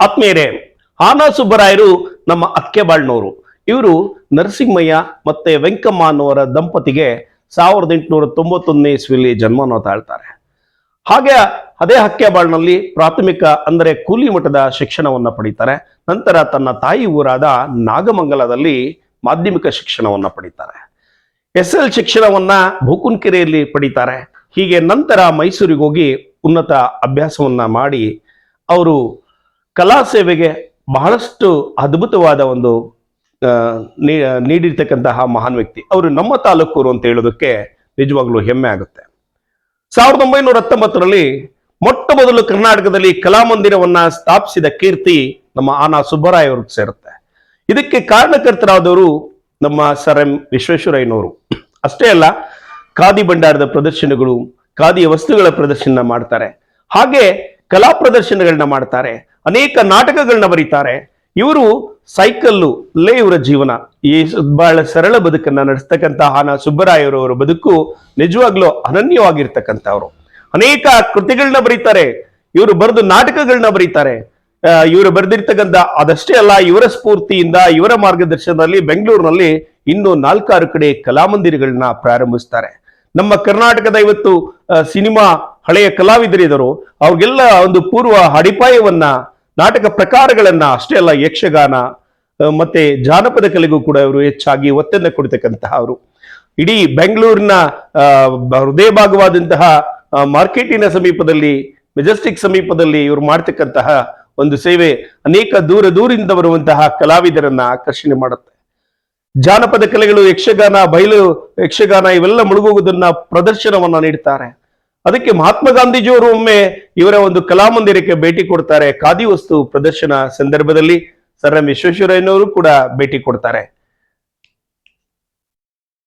ಆತ್ಮೀಯರೇ ಆನಾ ಸುಬ್ಬರಾಯರು ನಮ್ಮ ಅಕ್ಕೆಬಾಳ್ನವರು. ಇವರು ನರಸಿಂಹಯ್ಯ ಮತ್ತೆ ವೆಂಕಮ್ಮ ಅನ್ನೋರ ದಂಪತಿಗೆ ಸಾವಿರದ ಎಂಟುನೂರ ತೊಂಬತ್ತೊಂದನೇ ಇಸ್ವಿಲಿ ಜನ್ಮವನ್ನು ತಾಳ್ತಾರೆ. ಹಾಗೆ ಅದೇ ಹಕ್ಕೆಬಾಳ್ನಲ್ಲಿ ಪ್ರಾಥಮಿಕ ಅಂದರೆ ಕೂಲಿ ಮಠದ ಶಿಕ್ಷಣವನ್ನು ಪಡಿತಾರೆ. ನಂತರ ತನ್ನ ತಾಯಿ ಊರಾದ ನಾಗಮಂಗಲದಲ್ಲಿ ಮಾಧ್ಯಮಿಕ ಶಿಕ್ಷಣವನ್ನು ಪಡಿತಾರೆ. ಎಸ್ ಎಲ್ ಶಿಕ್ಷಣವನ್ನ ಭೂಕುನ್ಕೆರೆಯಲ್ಲಿ ಪಡಿತಾರೆ. ಹೀಗೆ ನಂತರ ಮೈಸೂರಿಗೆ ಹೋಗಿ ಉನ್ನತ ಅಭ್ಯಾಸವನ್ನ ಮಾಡಿ ಅವರು ಕಲಾ ಸೇವೆಗೆ ಬಹಳಷ್ಟು ಅದ್ಭುತವಾದ ಒಂದು ನೀಡಿರ್ತಕ್ಕಂತಹ ಮಹಾನ್ ವ್ಯಕ್ತಿ. ಅವರು ನಮ್ಮ ತಾಲೂಕೂರು ಅಂತ ಹೇಳೋದಕ್ಕೆ ನಿಜವಾಗ್ಲೂ ಹೆಮ್ಮೆ ಆಗುತ್ತೆ. ಸಾವಿರದ ಒಂಬೈನೂರ ಹತ್ತೊಂಬತ್ತರಲ್ಲಿ ಮೊಟ್ಟ ಮೊದಲು ಕರ್ನಾಟಕದಲ್ಲಿ ಕಲಾಮಂದಿರವನ್ನ ಸ್ಥಾಪಿಸಿದ ಕೀರ್ತಿ ನಮ್ಮ ಆನಾ ಸುಬ್ಬರಾಯ್ ಅವ್ರಿಗೆ ಸೇರುತ್ತೆ. ಇದಕ್ಕೆ ಕಾರಣಕರ್ತರಾದವರು ನಮ್ಮ ಸರ್ ಎಂ ವಿಶ್ವೇಶ್ವರಯ್ಯನವರು. ಅಷ್ಟೇ ಅಲ್ಲ, ಖಾದಿ ಭಂಡಾರದ ಪ್ರದರ್ಶನಗಳು, ಖಾದಿಯ ವಸ್ತುಗಳ ಪ್ರದರ್ಶನ ಮಾಡ್ತಾರೆ. ಹಾಗೆ ಕಲಾ ಪ್ರದರ್ಶನಗಳನ್ನ ಮಾಡ್ತಾರೆ. ಅನೇಕ ನಾಟಕಗಳನ್ನ ಬರೀತಾರೆ. ಇವರು ಸೈಕಲ್ಲು, ಲೇ ಇವರ ಜೀವನ. ಈ ಬಹಳ ಸರಳ ಬದುಕನ್ನ ನಡೆಸ್ತಕ್ಕಂಥ ಹಾನ ಸುಬ್ಬರಾಯರವರ ಬದುಕು ನಿಜವಾಗ್ಲೂ ಅನನ್ಯವಾಗಿರ್ತಕ್ಕಂಥವ್ರು. ಅನೇಕ ಕೃತಿಗಳನ್ನ ಬರೀತಾರೆ. ಇವರು ಬರೆದು ನಾಟಕಗಳನ್ನ ಬರೀತಾರೆ. ಇವರು ಬರೆದಿರ್ತಕ್ಕಂಥ ಅದಷ್ಟೇ ಅಲ್ಲ, ಇವರ ಸ್ಫೂರ್ತಿಯಿಂದ, ಇವರ ಮಾರ್ಗದರ್ಶನದಲ್ಲಿ ಬೆಂಗಳೂರಿನಲ್ಲಿ ಇನ್ನು ನಾಲ್ಕಾರು ಕಡೆ ಕಲಾಮಂದಿರಗಳನ್ನ ಪ್ರಾರಂಭಿಸ್ತಾರೆ. ನಮ್ಮ ಕರ್ನಾಟಕದ ಇವತ್ತು ಸಿನಿಮಾ ಹಳೆಯ ಕಲಾವಿದರಿದ್ದರು. ಅವ್ರಿಗೆಲ್ಲ ಒಂದು ಪೂರ್ವ ಅಡಿಪಾಯವನ್ನ ನಾಟಕ ಪ್ರಕಾರಗಳನ್ನ ಅಷ್ಟೇ ಅಲ್ಲ, ಯಕ್ಷಗಾನ ಮತ್ತೆ ಜಾನಪದ ಕಲೆಗೂ ಕೂಡ ಇವರು ಹೆಚ್ಚಾಗಿ ಒತ್ತನ್ನು ಕೊಡ್ತಕ್ಕಂತಹ ಅವರು. ಇಡೀ ಬೆಂಗಳೂರಿನ ಹೃದಯ ಭಾಗವಾದಂತಹ ಮಾರ್ಕೆಟಿನ ಸಮೀಪದಲ್ಲಿ, ಮೆಜೆಸ್ಟಿಕ್ ಸಮೀಪದಲ್ಲಿ ಇವರು ಮಾಡ್ತಕ್ಕಂತಹ ಒಂದು ಸೇವೆ ಅನೇಕ ದೂರ ದೂರಿಂದ ಬರುವಂತಹ ಕಲಾವಿದರನ್ನ ಆಕರ್ಷಣೆ ಮಾಡುತ್ತೆ. ಜಾನಪದ ಕಲೆಗಳು, ಯಕ್ಷಗಾನ, ಬಯಲು, ಯಕ್ಷಗಾನ ಇವೆಲ್ಲ ಮುಳುಗುವುದನ್ನ ಪ್ರದರ್ಶನವನ್ನ ನೀಡ್ತಾರೆ. ಅದಕ್ಕೆ ಮಹಾತ್ಮ ಗಾಂಧೀಜಿಯವರು ಒಮ್ಮೆ ಇವರ ಒಂದು ಕಲಾಮಂದಿರಕ್ಕೆ ಭೇಟಿ ಕೊಡ್ತಾರೆ, ಖಾದಿ ವಸ್ತು ಪ್ರದರ್ಶನ ಸಂದರ್ಭದಲ್ಲಿ. ಸರ್ ಎಂ ವಿಶ್ವೇಶ್ವರಯ್ಯನವರು ಕೂಡ ಭೇಟಿ ಕೊಡ್ತಾರೆ.